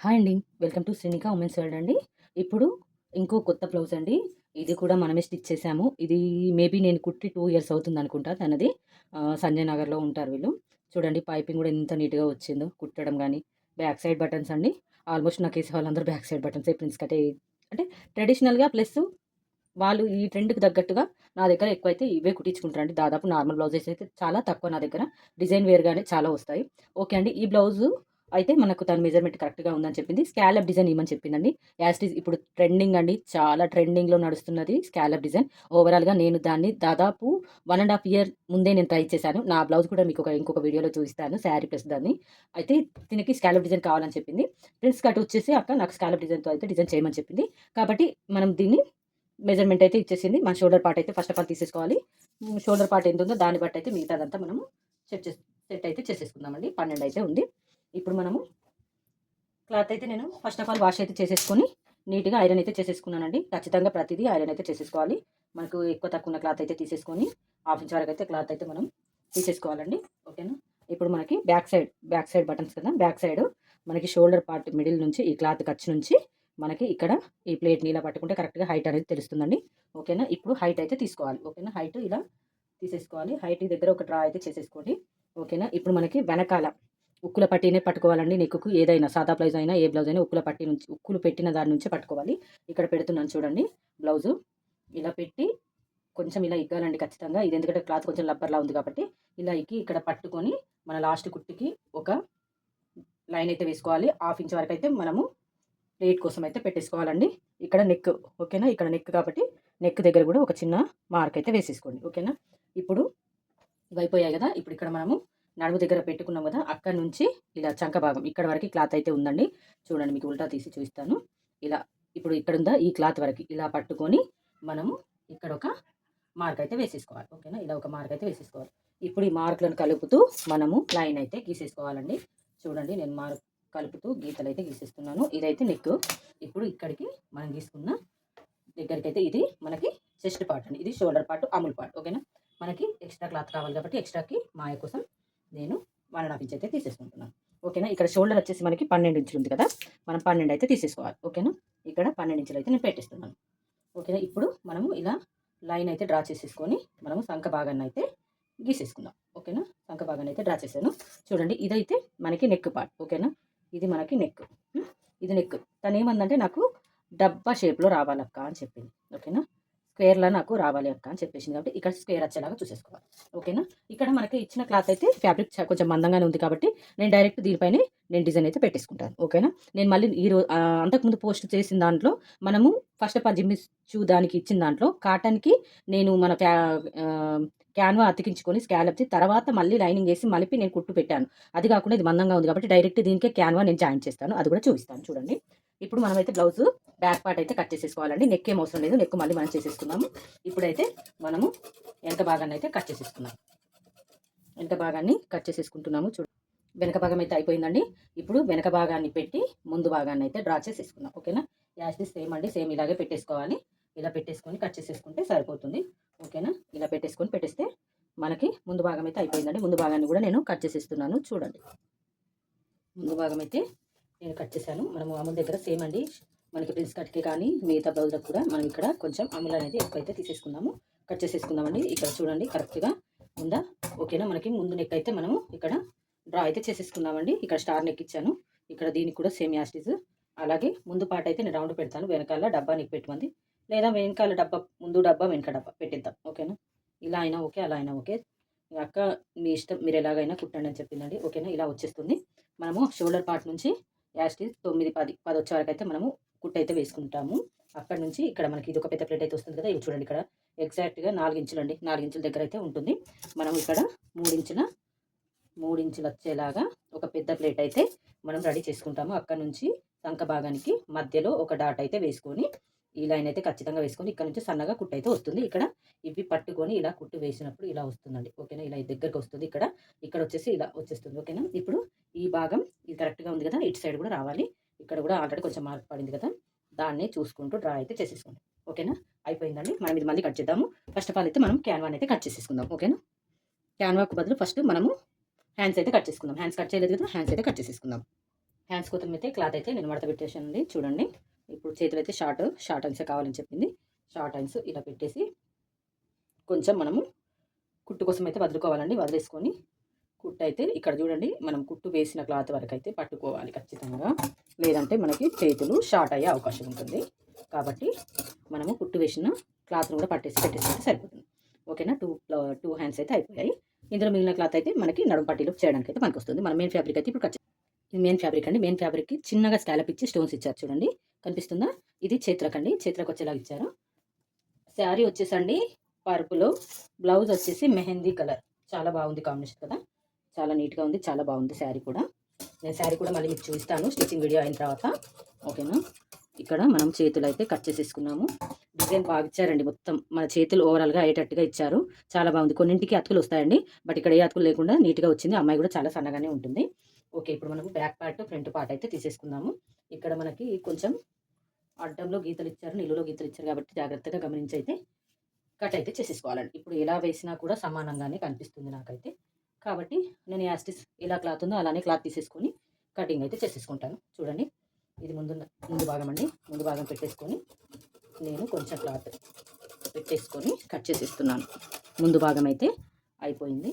Hi అండి. Welcome to Srinika women's world అండి. ఇప్పుడు ఇంకో కొత్త బ్లౌజ్ అండి. ఇది కూడా మనమే స్టిచ్ చేసాము. ఇది మేబీ నేను కుట్టి టూ ఇయర్స్ అవుతుంది అనుకుంటా తనది. సంజయ్ నగర్‌లో ఉంటారు వీళ్ళు. చూడండి పైపింగ్ కూడా ఎంత నీట్‌గా వచ్చిందో కుట్టడం కానీ బ్యాక్ సైడ్ బటన్స్ అండి. ఆల్మోస్ట్ నాకేసే వాళ్ళందరూ బ్యాక్ సైడ్ బటన్స్ ప్రిన్స్ కటే అంటే ట్రెడిషనల్‌గా ప్లస్ వాళ్ళు ఈ ట్రెండ్‌కి తగ్గట్టుగా నా దగ్గర ఎక్కువైతే ఇవే కుట్టించుకుంటారండి. దాదాపు నార్మల్ బ్లౌజెస్ అయితే చాలా తక్కువ నా దగ్గర. డిజైన్ వేర్‌గానే చాలా వస్తాయి. ఓకే అండి. ఈ బ్లౌజు అయితే మనకు తన మెజర్‌మెంట్ కరెక్ట్‌గా ఉందని చెప్పింది. స్కాలప్ డిజైన్ ఇవ్వమని చెప్పిందండి. యాజ్ ఈజ్ ఇప్పుడు ట్రెండింగ్ అండి. చాలా ట్రెండింగ్‌లో నడుస్తున్నది స్కాలప్ డిజైన్. ఓవరాల్‌గా నేను దాన్ని దాదాపు వన్ అండ్ హాఫ్ ఇయర్ ముందే నేను ట్రై చేశాను. నా బ్లౌజ్ కూడా మీకు ఒక ఇంకొక వీడియోలో చూపిస్తాను. శారీ ప్లస్ దాన్ని. అయితే దీనికి స్కాలప్ డిజైన్ కావాలని చెప్పింది. ప్రిన్స్ కట్ వచ్చేసి అక్క నాకు స్కాలప్ డిజైన్‌తో అయితే డిజైన్ చేయమని చెప్పింది. కాబట్టి మనం దీన్ని మెజర్‌మెంట్ అయితే ఇచ్చేసింది. మన షోల్డర్ పార్ట్ అయితే ఫస్ట్ ఆఫ్ ఆల్ తీసేసుకోవాలి. షోల్డర్ పార్ట్ ఎంత ఉందో దాన్ని బట్టి అయితే మిగతాదంతా మనము సెట్ చేసి సెట్ అయితే చేసేసుకుందామండి. 12 అయితే ఉంది. ఇప్పుడు మనము క్లాత్ అయితే నేను ఫస్ట్ ఆఫ్ ఆల్ వాష్ అయితే చేసేసుకొని నీట్‌గా ఐరన్ అయితే చేసేసుకున్నానండి. ఖచ్చితంగా ప్రతిదీ ఐరన్ అయితే చేసేసుకోవాలి. మనకు ఎక్కువ తక్కువ ఉన్న క్లాత్ అయితే తీసేసుకొని హాఫ్ ఇంచ్ వరకు అయితే క్లాత్ అయితే మనం తీసేసుకోవాలండి. ఓకేనా? ఇప్పుడు మనకి back side, back side buttons కదా! బ్యాక్ సైడ్ మనకి షోల్డర్ పార్ట్ మిడిల్ నుంచి ఈ క్లాత్ ఖర్చు నుంచి మనకి ఇక్కడ ఈ ప్లేట్ నీలా పట్టుకుంటే కరెక్ట్‌గా హైట్ అనేది తెలుస్తుందండి. ఓకేనా? ఇప్పుడు హైట్ అయితే తీసుకోవాలి. ఓకేనా? హైట్ ఇలా తీసేసుకోవాలి. హైట్ దగ్గర ఒక డ్రా అయితే చేసేసుకోండి. ఓకేనా? ఇప్పుడు మనకి వెనకాల ఉక్కుల పట్టీనే పట్టుకోవాలండి నెక్కుకు ఏదైనా సాదా బ్లౌజ్ అయినా, ఏ బ్లౌజ్ అయినా ఉక్కుల పట్టీ నుంచి ఉక్కులు పెట్టిన దాని నుంచే పట్టుకోవాలి. ఇక్కడ పెడుతున్నాను చూడండి బ్లౌజు. ఇలా పెట్టి కొంచెం ఇలా ఇగ్గాలండి ఖచ్చితంగా. ఇది ఎందుకంటే క్లాత్ కొంచెం లబ్బర్లా ఉంది కాబట్టి ఇలా ఇక్కి ఇక్కడ పట్టుకొని మన లాస్ట్ కుట్టుకి ఒక లైన్ అయితే వేసుకోవాలి. హాఫ్ ఇంచ్ వరకు అయితే మనము ప్లేట్ కోసం అయితే పెట్టేసుకోవాలండి. ఇక్కడ నెక్ ఓకేనా? ఇక్కడ నెక్ కాబట్టి నెక్ దగ్గర కూడా ఒక చిన్న మార్క్ అయితే వేసేసుకోండి. ఓకేనా? ఇప్పుడు ఇవైపోయాయి కదా! ఇప్పుడు ఇక్కడ మనము నడుము దగ్గర పెట్టుకున్నాం కదా! అక్కడి నుంచి ఇలా చంక భాగం ఇక్కడ వరకు క్లాత్ అయితే ఉందండి. చూడండి మీకు ఉల్టా తీసి చూపిస్తాను. ఇలా ఇప్పుడు ఇక్కడుందా ఈ క్లాత్ వరకు ఇలా పట్టుకొని మనము ఇక్కడ ఒక మార్క్ అయితే వేసేసుకోవాలి. ఓకేనా? ఇలా ఒక మార్క్ అయితే వేసేసుకోవాలి. ఇప్పుడు ఈ మార్కులను కలుపుతూ మనము లైన్ అయితే గీసేసుకోవాలండి. చూడండి నేను మార్క్ కలుపుతూ గీతలు అయితే గీసేస్తున్నాను. ఇదైతే నెక్. ఇప్పుడు ఇక్కడికి మనం గీసుకున్న దగ్గరికి అయితే ఇది మనకి చెస్ట్ పార్ట్ అండి. ఇది షోల్డర్ పార్ట్, అముల్ పార్ట్. ఓకేనా? మనకి ఎక్స్ట్రా క్లాత్ కావాలి కాబట్టి ఎక్స్ట్రాకి మాయ కోసం నేను 1 హాఫ్ ఇంచ్ అయితే తీసేసుకుంటున్నాను. ఓకేనా? ఇక్కడ షోల్డర్ వచ్చేసి మనకి 12 ఇంచులు ఉంది కదా! మనం 12 అయితే తీసేసుకోవాలి. ఓకేనా? ఇక్కడ 12 ఇంచులు అయితే నేను పెట్టేస్తున్నాను. ఓకేనా? ఇప్పుడు మనము ఇలా లైన్ అయితే డ్రా చేసేసుకొని మనము సంఖ భాగాన్ని అయితే గీసేసుకుందాం. ఓకేనా? సంఖ భాగాన్ని అయితే డ్రా చేశాను. చూడండి ఇదైతే మనకి నెక్ పార్ట్. ఓకేనా? ఇది మనకి నెక్. ఇది నెక్. తనేమందంటే నాకు డబ్బా షేప్‌లో రావాలక్క అని చెప్పింది. ఓకేనా? స్క్వేర్లో నాకు రావాలి అక్క అని చెప్పేసింది కాబట్టి ఇక్కడ స్క్వేర్ వచ్చేలాగా చూసేసుకోవాలి. ఓకేనా? ఇక్కడ మనకి ఇచ్చిన క్లాత్ అయితే ఫ్యాబ్రిక్ కొంచెం మందంగానే ఉంది కాబట్టి నేను డైరెక్ట్ దీనిపైనే నేను డిజైన్ అయితే పెట్టేసుకుంటాను. ఓకేనా? నేను మళ్ళీ ఈ ఆహ్, అంతకుముందు పోస్ట్ చేసిన దాంట్లో మనము ఫస్ట్ ఆఫ్ ఆల్ జిమ్మిచ్చు దానికి ఇచ్చిన దాంట్లో కాటన్‌కి నేను మన ఫ్యా క్యాన్వా అతికించుకొని స్కాలప్‌ది తర్వాత మళ్ళీ లైనింగ్ వేసి మలిపి నేను కుట్టు పెట్టాను. అది కాకుండా ఇది మందంగా ఉంది కాబట్టి డైరెక్ట్ దీనికే క్యాన్వా నేను జాయిన్ చేస్తాను. అది కూడా చూపిస్తాను చూడండి. ఇప్పుడు మనమైతే బ్లౌజ్ బ్యాక్ పార్ట్ అయితే కట్ చేసేసుకోవాలండి. నెక్ ఏం అవసరం లేదు. నెక్ మళ్ళీ మనం చేసేసుకుందాము. ఇప్పుడైతే మనము వెనక భాగాన్ని అయితే కట్ చేసేసుకుందాం. వెనక భాగాన్ని కట్ చేసేసుకుంటున్నాము. చూ వెనక భాగం అయితే అయిపోయిందండి. ఇప్పుడు వెనక భాగాన్ని పెట్టి ముందు భాగాన్ని అయితే డ్రా చేసేసుకుందాం. ఓకేనా? యాస్ది సేమ్ అండి. సేమ్ ఇలాగే పెట్టేసుకోవాలి. ఇలా పెట్టేసుకొని కట్ చేసేసుకుంటే సరిపోతుంది. ఓకేనా? ఇలా పెట్టేసుకొని పెట్టేస్తే మనకి ముందు భాగం అయితే అయిపోయిందండి. ముందు భాగాన్ని కూడా నేను కట్ చేసేస్తున్నాను చూడండి. ముందు భాగం అయితే నేను కట్ చేశాను. మనము అమూల్ దగ్గర సేమ్ అండి. మనకి ప్రిన్స్ కట్‌కి కానీ మిగతా బ్లౌజ్‌లకు కూడా మనం ఇక్కడ కొంచెం అమూల్ అనేది ఎక్కువైతే తీసేసుకుందాము. కట్ చేసేసుకుందామండి. ఇక్కడ చూడండి కరెక్ట్‌గా ఉందా? ఓకేనా? మనకి ముందు నెక్ అయితే మనము ఇక్కడ డ్రా అయితే చేసేసుకుందామండి. ఇక్కడ స్టార్ నెక్ ఇచ్చాను. ఇక్కడ దీనికి కూడా సేమ్ యాస్టిజ్ అలాగే ముందు పాట అయితే నేను రౌండ్ పెడతాను. వెనకాల డబ్బా నీకు పెట్టుమంది లేదా వెనకాల డబ్బా ముందు డబ్బా వెనక డబ్బా పెట్టిద్దాం ఓకేనా? ఇలా అయినా ఓకే. అలా అయినా ఓకే. అక్క మీ ఇష్టం మీరు ఎలాగైనా కుట్టండి అని చెప్పిందండి. ఓకేనా? ఇలా వచ్చేస్తుంది. మనము షోల్డర్ పార్ట్ నుంచి యాజ్ ఇట్ ఈజ్ 9, 10, 10 వచ్చే వరకు అయితే మనము కుట్టు అయితే వేసుకుంటాము. అక్కడి నుంచి ఇక్కడ మనకి ఇది ఒక పెద్ద ప్లేట్ అయితే వస్తుంది కదా! ఇవి చూడండి ఇక్కడ ఎగ్జాక్ట్‌గా 4 ఇంచులండి. 4 ఇంచుల దగ్గర అయితే ఉంటుంది. మనం ఇక్కడ 3 ఇంచుల 3 ఇంచులు వచ్చేలాగా ఒక పెద్ద ప్లేట్ అయితే మనం రెడీ చేసుకుంటాము. అక్కడి నుంచి సంక భాగానికి మధ్యలో ఒక డాట్ అయితే వేసుకొని ఈ లైన్ అయితే ఖచ్చితంగా వేసుకొని ఇక్కడ నుంచి సన్నగా కుట్టు అయితే వస్తుంది. ఇక్కడ ఇవి పట్టుకొని ఇలా కుట్టు వేసినప్పుడు ఇలా వస్తుందండి. ఓకేనా? ఇలా దగ్గరకు వస్తుంది ఇక్కడ. ఇక్కడ వచ్చేసి ఇలా వచ్చేస్తుంది. ఓకేనా? ఇప్పుడు ఈ భాగం ఇది కరెక్ట్‌గా ఉంది కదా! ఇటు సైడ్ కూడా రావాలి. ఇక్కడ కూడా ఆల్రెడీ కొంచెం మార్పు పడింది కదా! దాన్ని చూసుకుంటూ డ్రా అయితే చేసేసుకోండి. ఓకేనా? అయిపోయిందండి. మనం ఇది మళ్ళీ కట్ చేద్దాము. ఫస్ట్ ఆఫ్ ఆల్ అయితే మనం క్యాన్వాన్ అయితే కట్ చేసేసుకుందాం. ఓకేనా? క్యాన్వాకు బదులు ఫస్ట్ మనము హ్యాండ్స్ అయితే కట్ చేసుకుందాం. హ్యాండ్స్ కట్ చేయలేదు కదా! హ్యాండ్స్ అయితే కట్ చేసేసుకుందాం. హ్యాండ్స్ కోసం అయితే క్లాత్ అయితే నేను మడత పెట్టేసానండి చూడండి ఇప్పుడు చేతులు అయితే షార్ట్ షార్ట్ హ్యాండ్స్ కావాలని చెప్పింది. షార్ట్ హ్యాండ్స్ ఇలా పెట్టేసి కొంచెం మనము కుట్టు కోసం అయితే వదులుకోవాలండి. వదిలేసుకొని కుట్టు అయితే ఇక్కడ చూడండి మనం కుట్టు వేసిన క్లాత్ వరకు అయితే పట్టుకోవాలి ఖచ్చితంగా. లేదంటే మనకి చేతులు షార్ట్ అయ్యే అవకాశం ఉంటుంది. కాబట్టి మనము కుట్టు వేసిన క్లాత్ను కూడా పట్టేసి పెట్టేసి సరిపోతుంది. ఓకేనా? టూ టూ హ్యాండ్స్ అయితే అయిపోయాయి. ఇందులో మిగిలిన క్లాత్ అయితే మనకి నడుము పట్టీలు చేయడానికి అయితే మనకు వస్తుంది మన మెయిన్ ఫ్యాబ్రిక్ అయితే ఇప్పుడు కట్ ఇది మెయిన్ ఫ్యాబ్రిక్ అండి మెయిన్ ఫ్యాబ్రిక్కి చిన్నగా స్కాలప్ ఇచ్చి స్టోన్స్ ఇచ్చారు చూడండి. కనిపిస్తుందా? ఇది చేతులకు అండి చేతులకు వచ్చేలాగా ఇచ్చారు. శారీ వచ్చేసండి పర్పుల్. బ్లౌజ్ వచ్చేసి మెహందీ కలర్. చాలా బాగుంది కాంబినేషన్ కదా? చాలా నీట్గా ఉంది. చాలా బాగుంది శారీ కూడా. నేను శారీ కూడా మళ్ళీ మీకు చూపిస్తాను. స్టిచ్చింగ్ వీడియో అయిన తర్వాత. ఓకేనా? ఇక్కడ మనం చేతులు అయితే కట్ చేసేసుకున్నాము. డిజైన్ బాగా ఇచ్చారండి మొత్తం. మన చేతులు ఓవరాల్గా అయ్యేటట్టుగా ఇచ్చారు. చాలా బాగుంది. కొన్నింటికి అతుకులు వస్తాయండి. బట్ ఇక్కడ ఏ అతుకులు లేకుండా నీట్గా వచ్చింది. అమ్మాయి కూడా చాలా సన్నగానే ఉంటుంది. ఓకే ఇప్పుడు మనకు బ్యాక్ పార్ట్ ఫ్రంట్ పార్ట్ అయితే తీసేసుకుందాము. ఇక్కడ మనకి కొంచెం అడ్డంలో గీతలు ఇచ్చారు నిలువులో గీతలు ఇచ్చారు కాబట్టి జాగ్రత్తగా గమనించి అయితే కట్ అయితే చేసేసుకోవాలండి. ఇప్పుడు ఎలా వేసినా కూడా సమానంగానే కనిపిస్తుంది నాకైతే. కాబట్టి నేను యాస్టిస్ ఎలా క్లాత్ ఉందో అలానే క్లాత్ తీసేసుకొని కటింగ్ అయితే చేసేసుకుంటాను. చూడండి ఇది ముందు ముందు భాగం అండి. ముందు భాగం పెట్టేసుకొని నేను కొంచెం క్లాత్ పెట్టేసుకొని కట్ చేసేస్తున్నాను. ముందు భాగం అయితే అయిపోయింది.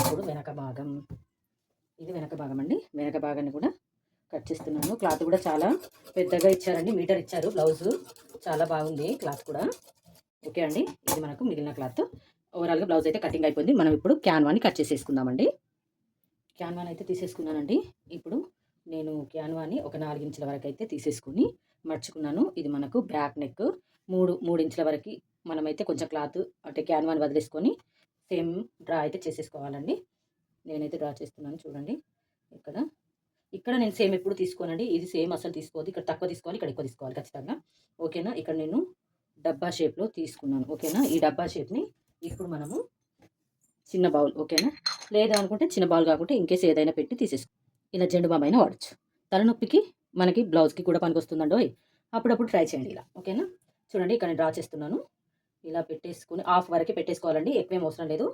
ఇప్పుడు వెనక భాగం ఇది వెనక భాగం అండి. వెనక భాగాన్ని కూడా కట్ చేస్తున్నాను. క్లాత్ కూడా చాలా పెద్దగా ఇచ్చారండి. మీటర్ ఇచ్చారు. బ్లౌజు చాలా బాగుంది. క్లాత్ కూడా. ఓకే అండి. ఇది మనకు మిగిలిన క్లాత్. ఓవరాల్గా బ్లౌజ్ అయితే కటింగ్ అయిపోయింది. మనం ఇప్పుడు క్యాన్వాని కట్ చేసేసుకుందామండి. క్యాన్వాన్ అయితే తీసేసుకున్నానండి. ఇప్పుడు నేను క్యాన్వాని ఒక నాలుగు ఇంచుల వరకు అయితే తీసేసుకుని మర్చుకున్నాను ఇది మనకు బ్యాక్ నెక్. మూడు మూడు ఇంచుల వరకు మనమైతే కొంచెం క్లాత్ అంటే క్యాన్వాన్ వదిలేసుకొని సేమ్ డ్రా అయితే చేసేసుకోవాలండి. నేనైతే డ్రా చేస్తున్నాను. చూడండి. ఇక్కడ ఇక్కడ నేను సేమ్ ఎప్పుడు తీసుకోనండి. ఇది సేమ్ అసలు తీసుకోవద్దు. ఇక్కడ తక్కువ తీసుకోవాలి ఇక్కడ ఎక్కువ తీసుకోవాలి ఖచ్చితంగా. ఓకేనా? ఇక్కడ నేను డబ్బా షేప్లో తీసుకున్నాను. ఓకేనా? ఈ డబ్బా షేప్ని ఇప్పుడు మనము చిన్న బౌల్ ఓకేనా? లేదా అనుకుంటే చిన్న బౌల్ కాకుంటే ఇంకేస్ ఏదైనా పెట్టి తీసేసుకో. ఇలా జెండు బామ్ అయినా వాడచ్చు. తలనొప్పికి మనకి బ్లౌజ్కి కూడా పనికొస్తుందండి అప్పుడప్పుడు ట్రై చేయండి ఇలా. ఓకేనా? చూడండి ఇక్కడ నేను డ్రా చేస్తున్నాను. ఇలా పెట్టేసుకుని హాఫ్ వరకే పెట్టేసుకోవాలండి. ఎక్కువేం అవసరం లేదు.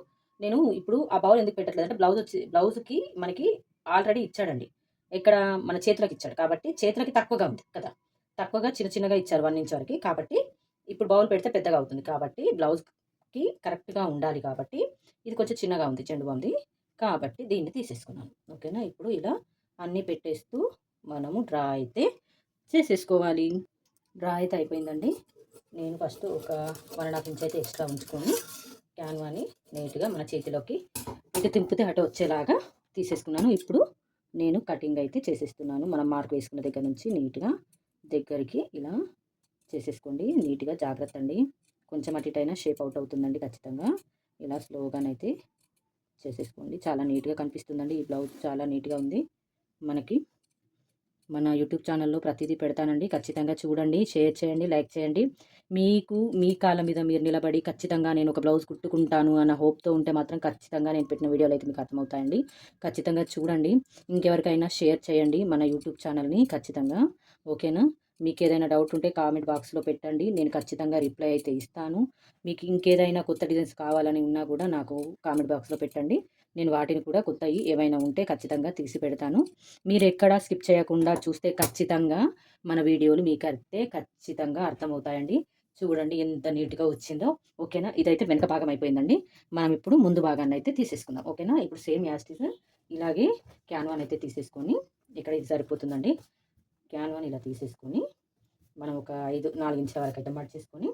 నేను ఇప్పుడు ఆ బౌల్ ఎందుకు పెట్టట్లేదు అంటే బ్లౌజ్ వచ్చి బ్లౌజ్కి మనకి ఆల్రెడీ ఇచ్చాడండి. ఇక్కడ మన చేతులకు ఇచ్చాడు. కాబట్టి చేతులకి తక్కువగా ఉంది కదా. తక్కువగా చిన్న చిన్నగా ఇచ్చారు వన్ ఇంచ్ వరకు. కాబట్టి ఇప్పుడు బౌల్ పెడితే పెద్దగా అవుతుంది. కాబట్టి బ్లౌజ్కి కరెక్ట్గా ఉండాలి కాబట్టి ఇది కొంచెం చిన్నగా ఉంది చెండు బాగుంది కాబట్టి దీన్ని తీసేసుకున్నాను ఓకేనా ఇప్పుడు ఇలా అన్నీ పెట్టేస్తూ మనము డ్రా అయితే చేసేసుకోవాలి. డ్రా అయితే అయిపోయిందండి. నేను ఫస్ట్ ఒక వన్ అండ్ హాఫ్ ఇంచ్ అయితే ఎక్స్ట్రా ఉంచుకొని క్యాన్వాని నీట్గా మన చేతిలోకి ఇటు తింపితే అటు వచ్చేలాగా తీసేసుకున్నాను. ఇప్పుడు నేను కటింగ్ అయితే చేసేస్తున్నాను. మనం మార్క్ వేసుకున్న దగ్గర నుంచి నీట్గా దగ్గరికి ఇలా చేసేసుకోండి. నీట్గా జాగ్రత్త అండి. కొంచెం అటు ఇటు అయినా షేప్ అవుట్ అవుతుందండి ఖచ్చితంగా. ఇలా స్లోగానైతే చేసేసుకోండి. చాలా నీట్గా కనిపిస్తుందండి. ఈ బ్లౌజ్ చాలా నీట్గా ఉంది. మనకి మన యూట్యూబ్ ఛానల్లో ప్రతిదీ పెడతానండి. ఖచ్చితంగా చూడండి షేర్ చేయండి లైక్ చేయండి. మీకు మీ కాళ్ళ మీద మీరు నిలబడి ఖచ్చితంగా నేను ఒక బ్లౌజ్ కుట్టుకుంటాను అన్న హోప్తో ఉంటే మాత్రం ఖచ్చితంగా నేను పెట్టిన వీడియోలు అయితే మీకు అర్థమవుతాయండి. ఖచ్చితంగా చూడండి. ఇంకెవరికైనా షేర్ చేయండి మన యూట్యూబ్ ఛానల్ని ఖచ్చితంగా. ఓకేనా? మీకు ఏదైనా డౌట్ ఉంటే కామెంట్ బాక్స్లో పెట్టండి. నేను ఖచ్చితంగా రిప్లై అయితే ఇస్తాను. మీకు ఇంకేదైనా కొత్త డిజైన్స్ కావాలని ఉన్నా కూడా నాకు కామెంట్ బాక్స్లో పెట్టండి. నేను వాటిని కూడా కొత్తవి ఏవైనా ఉంటే ఖచ్చితంగా తీసి పెడతాను మీరు ఎక్కడా స్కిప్ చేయకుండా చూస్తే ఖచ్చితంగా మన వీడియోలు మీకు అయితే ఖచ్చితంగా అర్థమవుతాయండి. చూడండి ఎంత నీట్గా వచ్చిందో. ఓకేనా? ఇదైతే వెనక భాగం అయిపోయిందండి. మనం ఇప్పుడు ముందు భాగాన్ని అయితే తీసేసుకుందాం. ఓకేనా? ఇప్పుడు సేమ్ యాస్టిస్ ఇలాగే క్యాన్వాన్ అయితే తీసేసుకొని ఇక్కడ ఇది సరిపోతుందండి. క్యాన్వాన్ ఇలా తీసేసుకొని మనం ఒక ఐదు నాలుగు ఇంచుల వరకు అయితే మార్చేసుకొని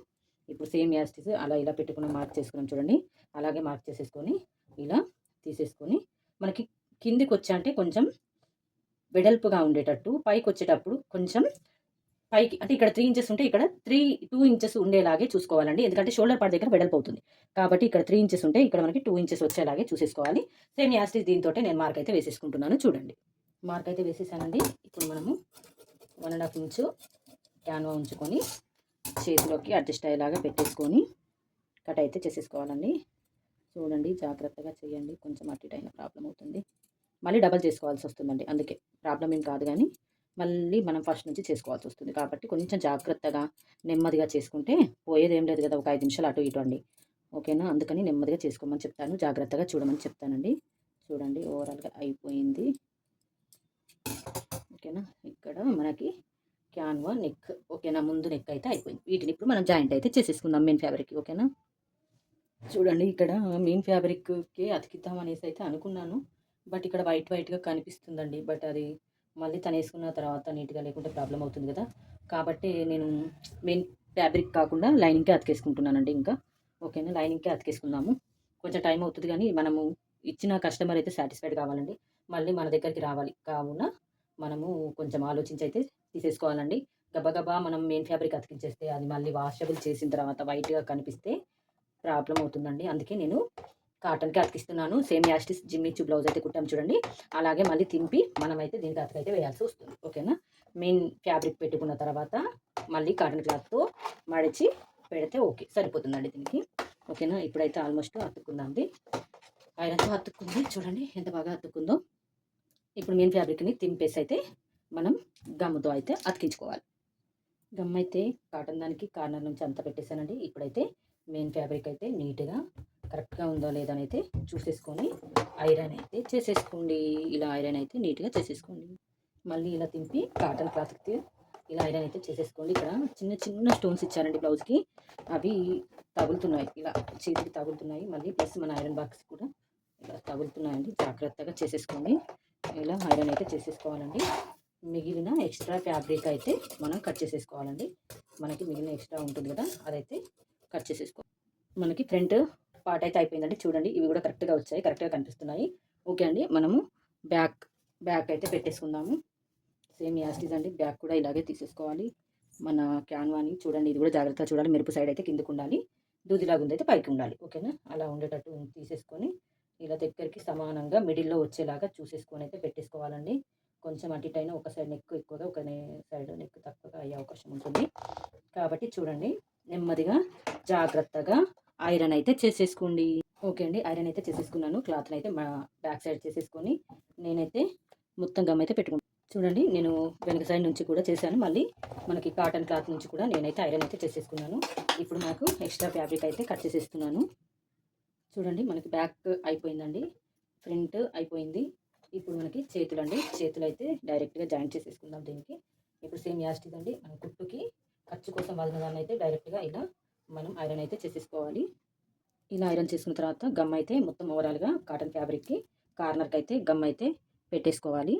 ఇప్పుడు సేమ్ యాస్టిస్ అలా ఇలా పెట్టుకుని మార్క్ చేసుకున్నాం చూడండి. అలాగే మార్క్ చేసేసుకొని ఇలా తీసేసుకొని మనకి కిందికి వచ్చా అంటే కొంచెం వెడల్పుగా ఉండేటట్టు పైకి వచ్చేటప్పుడు కొంచెం పైకి అంటే ఇక్కడ త్రీ ఇంచెస్ ఉంటే ఇక్కడ త్రీ టూ ఇంచెస్ ఉండేలాగే చూసుకోవాలండి. ఎందుకంటే షోల్డర్ పార్ట్ దగ్గర వెడల్పు అవుతుంది కాబట్టి ఇక్కడ త్రీ ఇంచెస్ ఉంటే ఇక్కడ మనకి టూ ఇంచెస్ వచ్చేలాగే చూసేసుకోవాలి. సేమ్ యాస్టిస్ దీంతో నేను మార్క్ అయితే వేసేసుకుంటున్నాను. చూడండి. మార్క్ అయితే వేసేసానండి. ఇప్పుడు మనము one and half inch canvas ఉంచుకొని చేతిలోకి అడ్జస్ట్ అయ్యేలాగా పెట్టేసుకొని కట్ అయితే చేసేసుకోవాలండి. చూడండి జాగ్రత్తగా చేయండి. కొంచెం అటు ఇటు అయిన ప్రాబ్లం అవుతుంది. మళ్ళీ డబల్ చేసుకోవాల్సి వస్తుందండి. అందుకే ప్రాబ్లం ఏం కాదు కానీ మళ్ళీ మనం ఫస్ట్ నుంచి చేసుకోవాల్సి వస్తుంది. కాబట్టి కొంచెం జాగ్రత్తగా నెమ్మదిగా చేసుకుంటే పోయేది ఏం లేదు కదా ఒక ఐదు నిమిషాలు అటు ఇటు అండి. ఓకేనా? అందుకని నెమ్మదిగా చేసుకోమని చెప్తాను. జాగ్రత్తగా చూడమని చెప్తానండి. చూడండి ఓవరాల్గా అయిపోయింది. ఓకేనా? ఇక్కడ మనకి క్యాన్వా నెక్ ఓకేనా? ముందు నెక్ అయితే అయిపోయింది. వీటిని ఇప్పుడు మనం జాయింట్ అయితే చేసేసుకుందాం మెయిన్ ఫ్యాబ్రిక్. ఓకేనా? చూడండి ఇక్కడ మెయిన్ ఫ్యాబ్రిక్కి అతికిద్దాం అనేసి అయితే అనుకున్నాను. బట్ ఇక్కడ వైట్ వైట్గా కనిపిస్తుందండి. బట్ అది మళ్ళీ తను వేసుకున్న తర్వాత నీట్గా లేకుంటే ప్రాబ్లం అవుతుంది కదా. కాబట్టి నేను మెయిన్ ఫ్యాబ్రిక్ కాకుండా లైనింగ్కే అతికేసుకుంటున్నానండి ఇంకా. ఓకేనా? లైనింగ్కే అతికేసుకుందాము. కొంచెం టైం అవుతుంది కానీ మనము ఇచ్చిన కస్టమర్ అయితే సాటిస్ఫైడ్ కావాలండి. మళ్ళీ మన దగ్గరికి రావాలి. కావున మనము కొంచెం ఆలోచించి అయితే తీసేసుకోవాలండి. గబగబా మనం మెయిన్ ఫ్యాబ్రిక్ అతికించేస్తే అది మళ్ళీ వాషబుల్ చేసిన తర్వాత వైట్గా కనిపిస్తే ప్రాబ్లం అవుతుందండి. అందుకే నేను కాటన్కి అతికిస్తున్నాను సేమ్ యాస్టిస్ జిమ్మిచ్చు బ్లౌజ్ అయితే కుట్టాం చూడండి. అలాగే మళ్ళీ తింపి మనమైతే దీనికి అతకైతే వేయాల్సి వస్తుంది. ఓకేనా? మెయిన్ ఫ్యాబ్రిక్ పెట్టుకున్న తర్వాత మళ్ళీ కాటన్ క్లాత్తో మడిచి పెడితే ఓకే. సరిపోతుందండి దీనికి. ఓకేనా? ఇప్పుడైతే ఆల్మోస్ట్ అతుక్కుందండి. ఐరన్తో అతుక్కుంది. చూడండి ఎంత బాగా అతుక్కుందో. ఇప్పుడు మెయిన్ ఫ్యాబ్రిక్ని తింపేసి అయితే మనం గమ్ముతో అయితే అతికించుకోవాలి. గమ్ అయితే కాటన్ దానికి కార్నర్ నుంచి అంతా పెట్టేశానండి. ఇప్పుడైతే మెయిన్ ఫ్యాబ్రిక్ అయితే నీట్గా కరెక్ట్గా ఉందో లేదో అని అయితే చూసేసుకొని ఐరన్ అయితే చేసేసుకోండి. ఇలా ఐరన్ అయితే నీట్గా చేసేసుకోండి. మళ్ళీ ఇలా తింపి కాటన్ క్లాత్కి ఇలా ఐరన్ అయితే చేసేసుకోండి. ఇక్కడ చిన్న చిన్న స్టోన్స్ ఇచ్చారండి బ్లౌజ్కి అవి తగులుతున్నాయి. ఇలా చేతికి తగులుతున్నాయి. మళ్ళీ ప్లస్ మన ఐరన్ బాక్స్ కూడా ఇలా తగులుతున్నాయండి. జాగ్రత్తగా చేసేసుకోండి. ఇలా ఐరన్ అయితే చేసేసుకోవాలండి. మిగిలిన ఎక్స్ట్రా ఫ్యాబ్రిక్ అయితే మనం కట్ చేసేసుకోవాలండి. మనకి మిగిలిన ఎక్స్ట్రా ఉంటుంది కదా అదైతే కట్ చేసేసుకో. మనకి ఫ్రంట్ పార్ట్ అయితే అయిపోయిందండి. చూడండి ఇవి కూడా కరెక్ట్గా వచ్చాయి కరెక్ట్గా కనిపిస్తున్నాయి. ఓకే అండి మనము బ్యాక్ బ్యాక్ అయితే పెట్టేసుకుందాము. సేమ్ యాస్టిజ్ అండి బ్యాక్ కూడా ఇలాగే తీసేసుకోవాలి. మన క్యాన్వాని చూడండి ఇది కూడా జాగ్రత్తగా చూడాలి. మెరుపు సైడ్ అయితే కిందకు ఉండాలి. దూదిలాగా ఉంది అయితే పైకి ఉండాలి. ఓకేనా? అలా ఉండేటట్టు తీసేసుకొని ఇలా దగ్గరికి సమానంగా మిడిల్లో వచ్చేలాగా చూసేసుకొని అయితే పెట్టేసుకోవాలండి. కొంచెం అటు అయినా ఒక సైడ్ నెక్ ఎక్కువగా ఒక సైడ్ నెక్ తక్కువగా అయ్యే అవకాశం ఉంటుంది. కాబట్టి చూడండి నెమ్మదిగా జాగ్రత్తగా ఐరన్ అయితే చేసేసుకోండి. ఓకే అండి ఐరన్ అయితే చేసేసుకున్నాను. క్లాత్ని అయితే మా బ్యాక్ సైడ్ చేసేసుకొని నేనైతే మొత్తం గమ్ అయితే పెట్టుకున్నాను చూడండి నేను వెనక సైడ్ నుంచి కూడా చేశాను. మళ్ళీ మనకి కాటన్ క్లాత్ నుంచి కూడా నేనైతే ఐరన్ అయితే చేసేసుకున్నాను. ఇప్పుడు నాకు ఎక్స్ట్రా ఫ్యాబ్రిక్ అయితే కట్ చేసేస్తున్నాను. చూడండి మనకి బ్యాక్ అయిపోయిందండి. ఫ్రంట్ అయిపోయింది. ఇప్పుడు మనకి చేతులు అండి చేతులు అయితే డైరెక్ట్గా జాయింట్ చేసేసుకుందాం దీనికి. ఇప్పుడు సేమ్ యాస్ట్ ఇదండి మన కుట్టుకి ఖర్చు కోసం వదిలిన దాన్ని అయితే డైరెక్ట్గా ఇలా మనం ఐరన్ అయితే చేసేసుకోవాలి. ఇలా ఐరన్ చేసుకున్న తర్వాత గమ్ అయితే మొత్తం ఓవరాల్గా కాటన్ ఫ్యాబ్రిక్కి కార్నర్కి అయితే గమ్ అయితే పెట్టేసుకోవాలి.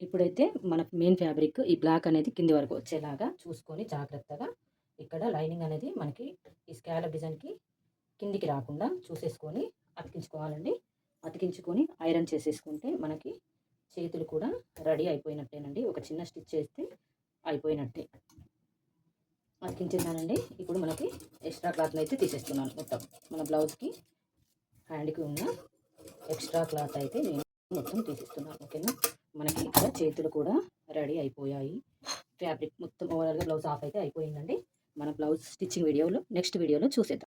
ఇప్పుడైతే మన మెయిన్ ఫ్యాబ్రిక్ ఈ బ్లాక్ అనేది కింది వరకు వచ్చేలాగా చూసుకొని జాగ్రత్తగా ఇక్కడ లైనింగ్ అనేది మనకి ఈ స్కాలప్ డిజైన్కి కిందికి రాకుండా చూసేసుకొని అతికించుకోవాలండి. అతికించుకొని ఐరన్ చేసేసుకుంటే మనకి చేతులు కూడా రెడీ అయిపోయినట్టేనండి. ఒక చిన్న స్టిచ్ చేస్తే అయిపోయినట్టే. అతికించేసానండి ఇప్పుడు మనకి ఎక్స్ట్రా క్లాత్ని అయితే తీసేస్తున్నాను మొత్తం. మన బ్లౌజ్కి హ్యాండ్కి ఉన్న ఎక్స్ట్రా క్లాత్ అయితే నేను మొత్తం తీసేస్తున్నాను. ఓకేనా? మనకి ఇక్కడ చేతులు కూడా రెడీ అయిపోయాయి. ఫ్యాబ్రిక్ మొత్తం ఓవరాల్గా బ్లౌజ్ ఆఫ్ అయితే అయిపోయిందండి. మన బ్లౌజ్ స్టిచ్చింగ్ వీడియోలో నెక్స్ట్ వీడియోలో చూసేద్దాం.